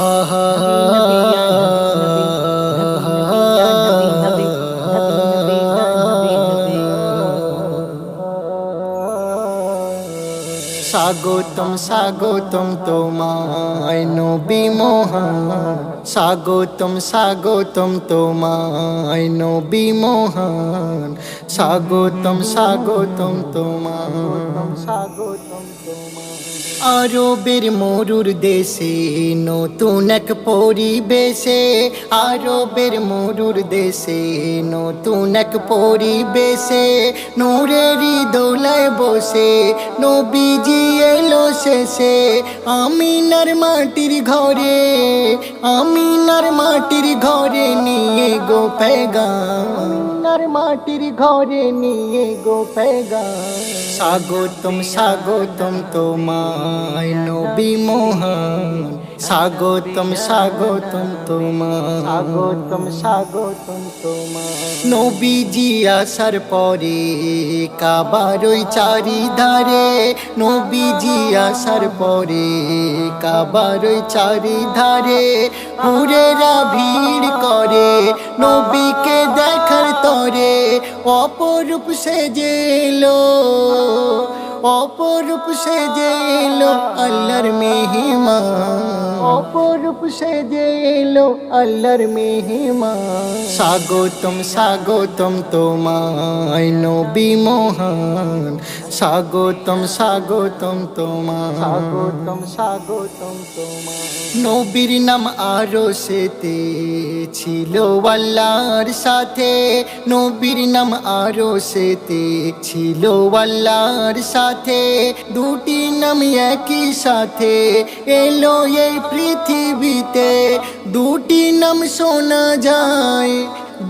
আহা স্বাগতম স্বাগতম তোমায় নবী মোহন। স্বাগতম স্বাগতম তোমায় নবী মোহন। স্বাগতম স্বাগতম তোমায় স্বাগতম তোমায়। আরবের মরুর দেশে, নতুন এক পরিবেশে। আরবের মরুর দেশে, নতুন এক পরিবেশে। নূরেরই দোলায় বসে, নবীজি এলো শেষে। আমিনার মাটির ঘরে, আমিনার মাটির ঘরে নিয়ে গো পেগাম আমিনার মাটির ঘরে নিয়ে গো পেগাম স্বাগতম স্বাগতম তোমায় নবী মোহন। স্বাগতম স্বাগতম তোমায়। স্বাগতম স্বাগতম তোমায়। নবীজি আসার পরে কাবার ওই চারিধারে। নবীজি আসার পরে কাবার ওই চারিধারে। হুরেরা ভিড় করে নবীকে দেখার তরে অপরূপ সেজেলো অপরূপ সেজেলো আল্লাহর মেহিমা অপরূপ সেজেলো আল্লাহর মেহিমা স্বাগতম স্বাগতম তোমায় নবী মোহন। স্বাগতম স্বাগতম তোমায়। স্বাগতম স্বাগতম তোমায়। নবীর নাম আরও সেতে ছিল আল্লাহর সাথে। নবীর নাম আরও সেতে ছিল আল্লাহর সাথে। দুটি নাম একই সাথে। এলো এই পৃথিবীতে দুটি নাম শোনা যায়,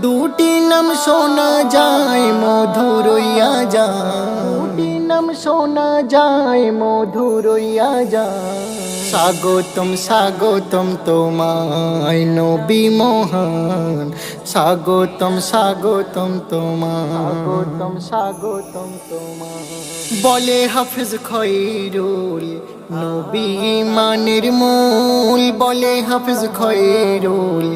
দুটি নাম শোনা যায় মধুরইয়া যায়। দুটি নাম শোনা যায় মধুরইয়া যায়। স্বাগতম স্বাগতম তোমায় নবী মোহন। স্বাগতম স্বাগতম তোমায়। স্বাগতম স্বাগতম তোমায়। বলে হাফিজ খৈরুল নবী মানের মূল। বলে হাফিজ খৈরুল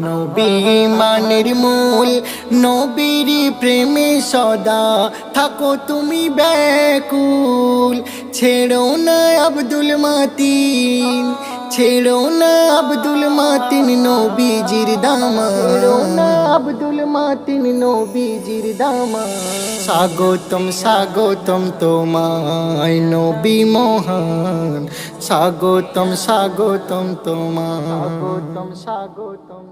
নবী মানের মূল নবীর প্রেমে সদা থাকো তুমি ব্যাকুল। ছেড়ো না আব্দুল মাতিন। ছেড়ো না আব্দুল মাতিন নবীজির দামা। ছেড়ো না আব্দুল মাতিন নবীজির দামা। স্বাগতম স্বাগতম তোমায় নবী মহান। স্বাগতম স্বাগতম তোমায়। স্বাগতম স্বাগতম